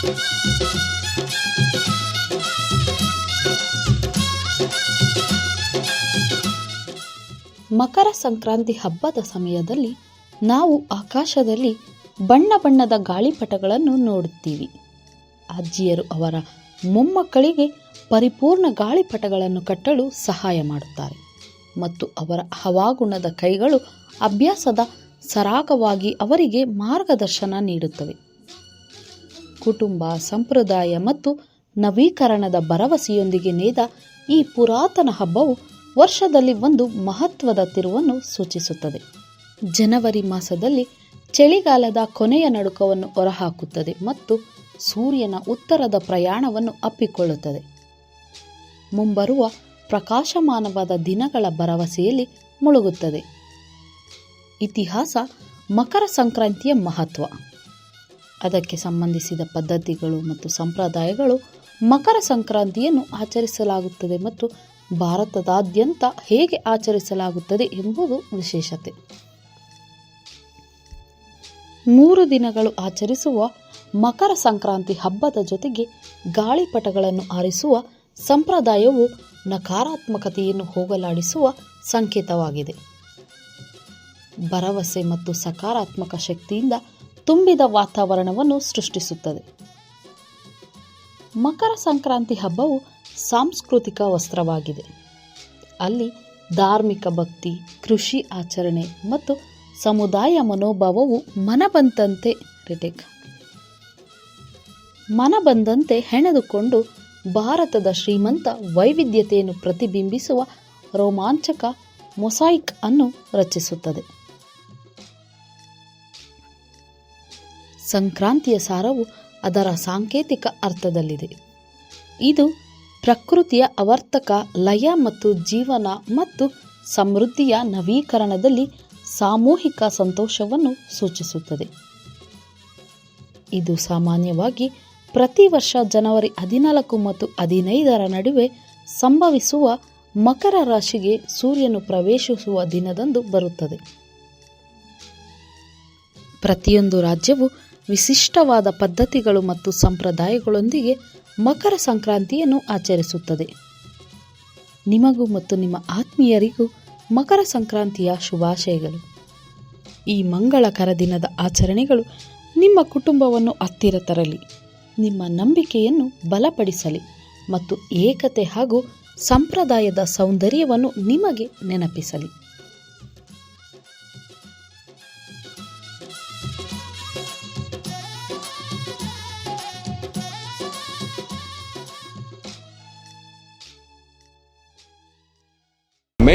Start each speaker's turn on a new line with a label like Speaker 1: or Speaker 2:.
Speaker 1: ಮಕರ ಸಂಕ್ರಾಂತಿ ಹಬ್ಬದ ಸಮಯದಲ್ಲಿ ನಾವು ಆಕಾಶದಲ್ಲಿ ಬಣ್ಣ ಬಣ್ಣದ ಗಾಳಿಪಟಗಳನ್ನು ನೋಡುತ್ತೀವಿ. ಅಜ್ಜಿಯರು ಅವರ ಮೊಮ್ಮಕ್ಕಳಿಗೆ ಪರಿಪೂರ್ಣ ಗಾಳಿಪಟಗಳನ್ನು ಕಟ್ಟಲು ಸಹಾಯ ಮಾಡುತ್ತಾರೆ ಮತ್ತು ಅವರ ಹವಾಗುಣದ ಕೈಗಳು ಅಭ್ಯಾಸದ ಸರಾಗವಾಗಿ ಅವರಿಗೆ ಮಾರ್ಗದರ್ಶನ ನೀಡುತ್ತವೆ. ಕುಟುಂಬ, ಸಂಪ್ರದಾಯ ಮತ್ತು ನವೀಕರಣದ ಭರವಸೆಯೊಂದಿಗೆ ನೇಯ್ದ ಈ ಪುರಾತನ ಹಬ್ಬವು ವರ್ಷದಲ್ಲಿ ಒಂದು ಮಹತ್ವದ ತಿರುವನ್ನು ಸೂಚಿಸುತ್ತದೆ. ಜನವರಿ ಮಾಸದಲ್ಲಿ ಚಳಿಗಾಲದ ಕೊನೆಯ ನಡುಕವನ್ನು ಹೊರಹಾಕುತ್ತದೆ ಮತ್ತು ಸೂರ್ಯನ ಉತ್ತರದ ಪ್ರಯಾಣವನ್ನು ಅಪ್ಪಿಕೊಳ್ಳುತ್ತದೆ. ಮುಂಬರುವ ಪ್ರಕಾಶಮಾನವಾದ ದಿನಗಳ ಭರವಸೆಯಲ್ಲಿ ಮುಳುಗುತ್ತದೆ. ಇತಿಹಾಸ ಮಕರ ಸಂಕ್ರಾಂತಿಯ ಮಹತ್ವ. ಅದಕ್ಕೆ ಸಂಬಂಧಿಸಿದ ಪದ್ಧತಿಗಳು ಮತ್ತು ಸಂಪ್ರದಾಯಗಳು ಮಕರ ಸಂಕ್ರಾಂತಿಯನ್ನು ಆಚರಿಸಲಾಗುತ್ತದೆ ಮತ್ತು ಭಾರತದಾದ್ಯಂತ ಹೇಗೆ ಆಚರಿಸಲಾಗುತ್ತದೆ ಎಂಬುದು ವಿಶೇಷತೆ. ಮೂರು ದಿನಗಳು ಆಚರಿಸುವ ಮಕರ ಸಂಕ್ರಾಂತಿ ಹಬ್ಬದ ಜೊತೆಗೆ ಗಾಳಿಪಟಗಳನ್ನು ಆರಿಸುವ ಸಂಪ್ರದಾಯವು ನಕಾರಾತ್ಮಕತೆಯನ್ನು ಹೋಗಲಾಡಿಸುವ ಸಂಕೇತವಾಗಿದೆ. ಭರವಸೆ ಮತ್ತು ಸಕಾರಾತ್ಮಕ ಶಕ್ತಿಯಿಂದ ತುಂಬಿದ ವಾತಾವರಣವನ್ನು ಸೃಷ್ಟಿಸುತ್ತದೆ. ಮಕರ ಸಂಕ್ರಾಂತಿ ಹಬ್ಬವು ಸಾಂಸ್ಕೃತಿಕ ವಸ್ತ್ರವಾಗಿದೆ. ಅಲ್ಲಿ ಧಾರ್ಮಿಕ ಭಕ್ತಿ, ಕೃಷಿ ಆಚರಣೆ ಮತ್ತು ಸಮುದಾಯ ಮನೋಭಾವವು ಮನಬಂದಂತೆ ರಿಟೇಕ್. ಮನಬಂದಂತೆ ಹೆಣೆದುಕೊಂಡು ಭಾರತದ ಶ್ರೀಮಂತ ವೈವಿಧ್ಯತೆಯನ್ನು ಪ್ರತಿಬಿಂಬಿಸುವ ರೋಮಾಂಚಕ ಮೊಸಾಯಿಕ್ ಅನ್ನು ರಚಿಸುತ್ತದೆ. ಸಂಕ್ರಾಂತಿಯ ಸಾರವು ಅದರ ಸಾಂಕೇತಿಕ ಅರ್ಥದಲ್ಲಿದೆ. ಇದು ಪ್ರಕೃತಿಯ ಅವರ್ತಕ ಲಯ ಮತ್ತು ಜೀವನ ಮತ್ತು ಸಮೃದ್ಧಿಯ ನವೀಕರಣದಲ್ಲಿ ಸಾಮೂಹಿಕ ಸಂತೋಷವನ್ನು ಸೂಚಿಸುತ್ತದೆ. ಇದು ಸಾಮಾನ್ಯವಾಗಿ ಪ್ರತಿ ವರ್ಷ ಜನವರಿ ಹದಿನಾಲ್ಕು ಮತ್ತು ಹದಿನೈದರ ನಡುವೆ ಸಂಭವಿಸುವ ಮಕರ ರಾಶಿಗೆ ಸೂರ್ಯನು ಪ್ರವೇಶಿಸುವ ದಿನದಂದು ಬರುತ್ತದೆ. ಪ್ರತಿಯೊಂದು ರಾಜ್ಯವು ವಿಶಿಷ್ಟವಾದ ಪದ್ಧತಿಗಳು ಮತ್ತು ಸಂಪ್ರದಾಯಗಳೊಂದಿಗೆ ಮಕರ ಸಂಕ್ರಾಂತಿಯನ್ನು ಆಚರಿಸುತ್ತದೆ. ನಿಮಗೂ ಮತ್ತು ನಿಮ್ಮ ಆತ್ಮೀಯರಿಗೂ ಮಕರ ಸಂಕ್ರಾಂತಿಯ ಶುಭಾಶಯಗಳು. ಈ ಮಂಗಳಕರ ದಿನದ ಆಚರಣೆಗಳು ನಿಮ್ಮ ಕುಟುಂಬವನ್ನು ಹತ್ತಿರ ತರಲಿ, ನಿಮ್ಮ ನಂಬಿಕೆಯನ್ನು ಬಲಪಡಿಸಲಿ ಮತ್ತು ಏಕತೆ ಹಾಗೂ ಸಂಪ್ರದಾಯದ ಸೌಂದರ್ಯವನ್ನು ನಿಮಗೆ ನೆನಪಿಸಲಿ.